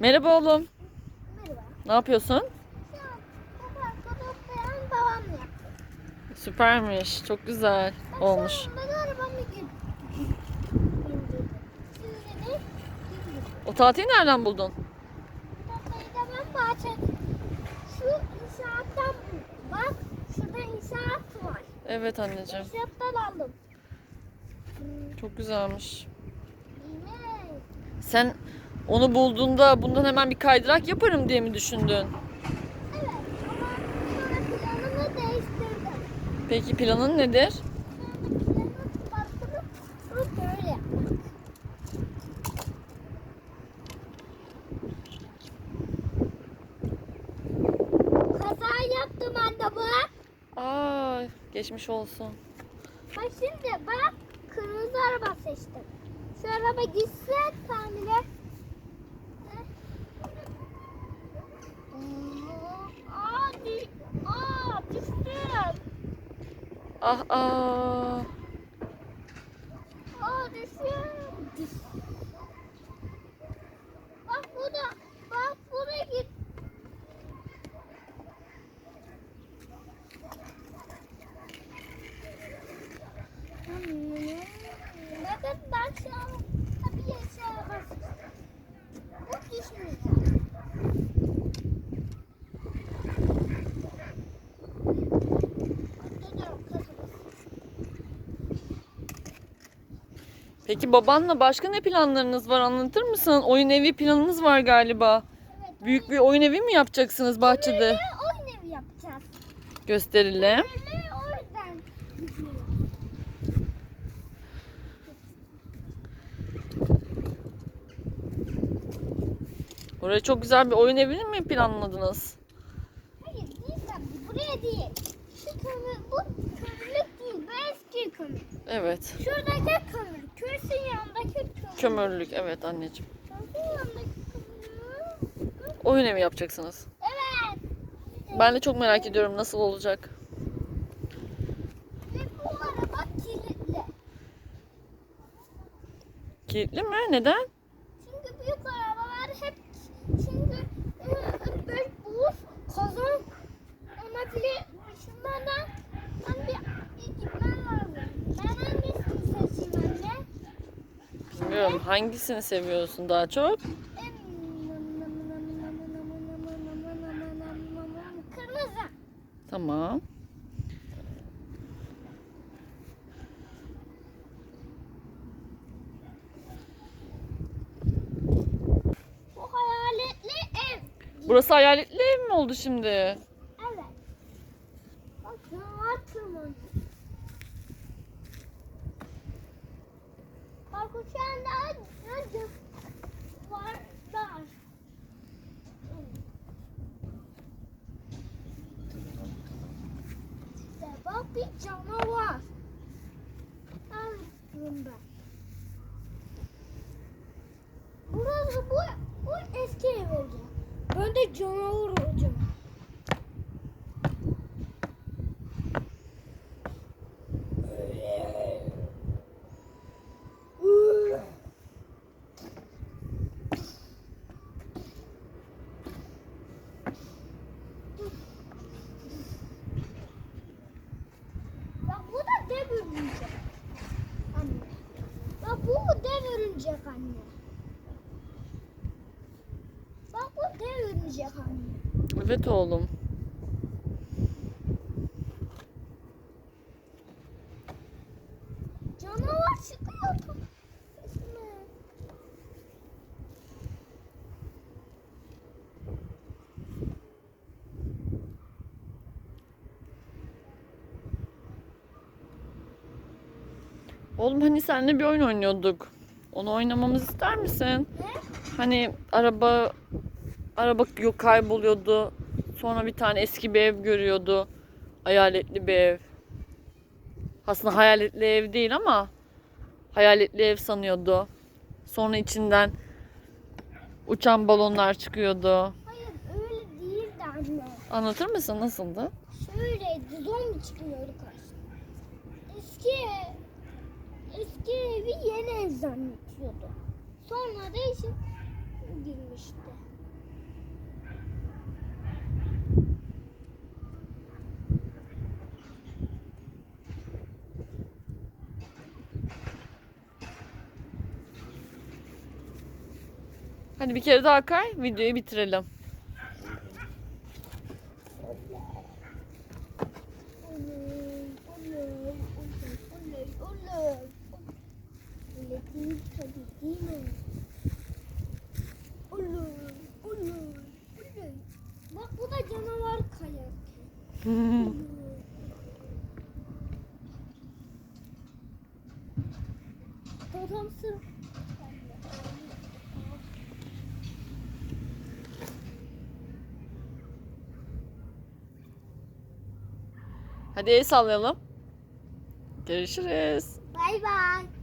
Merhaba oğlum. Merhaba. Ne yapıyorsun? Süpermiş. Çok güzel olmuş. Ben bindim. O tahtayı nereden buldun? Ben bahçe. Şu inşaattan. Bak şurada inşaat var. Evet anneciğim. İnşaattan aldım. Çok güzelmiş. Sen onu bulduğunda bundan hemen bir kaydırak yaparım diye mi düşündün? Evet ama planımı değiştirdim. Peki planın nedir? Sonra planı baktım. Bu böyle yapmak. Kaza yaptım anne bak. Aa, geçmiş olsun. Bak şimdi bak kırmızı araba seçtim. Şu araba gitse tamire. Aa, dü- aa düştüm. Ah ah. Peki babanla başka ne planlarınız var anlatır mısın? Oyun evi planınız var galiba. Evet. Büyük bir oyun evi mi yapacaksınız bahçede? Böyle oyun evi yapacağız. Gösterelim. Böyle o yüzden gidiyorum. Oraya çok güzel bir oyun evini mi planladınız? Hayır değil tabii. Buraya değil. Şu kömür, bu kömürlük değil. Bu eski kömür. Evet. Şuradaki kömür. Kürsün yanındaki kömür. Kömürlük evet anneciğim. Kürsün yanındaki kömür. Oyun evi yapacaksınız. Evet. Ben de çok merak ediyorum nasıl olacak. Ve bu araba kilitli. Kilitli mi? Neden? Çünkü büyük arabalar hep çünkü e, böyle buz, kazan ona bile düşünmeden ben bir, bir gitmem lazım. Ben hangisini seçeyim anne? Bilmiyorum hangisini seviyorsun daha çok? Kırmızı. Tamam. Bu hayaletli ev. Burası hayaletli ev mi oldu şimdi? Evet. Bak canavar tırmanıyor. Bak uçağında bir canavar. Aslında. Burası bu, bu eski ev olacak. Ben canavar olacağım. Bak bu da dev örümcek. Anne. Bak bu dev örümcek anne. Bak bu dev örümcek anne. Evet oğlum. Oğlum hani seninle bir oyun oynuyorduk. Onu oynamamızı ister misin? Ne? Hani araba araba yok kayboluyordu. Sonra bir tane eski bir ev görüyordu. Hayaletli bir ev. Aslında hayaletli ev değil ama hayaletli ev sanıyordu. Sonra içinden uçan balonlar çıkıyordu. Hayır öyle değildi anne. Anlatır mısın nasıldı? Şöyleydi zombi çıkıyordu karşısına. Eski eski evi yeni ev zannediyordu. Sonra da işin girmişti. Hadi bir kere daha kay, videoyu bitirelim. Totomsu. Hadi el sallayalım. Görüşürüz. Bay bay.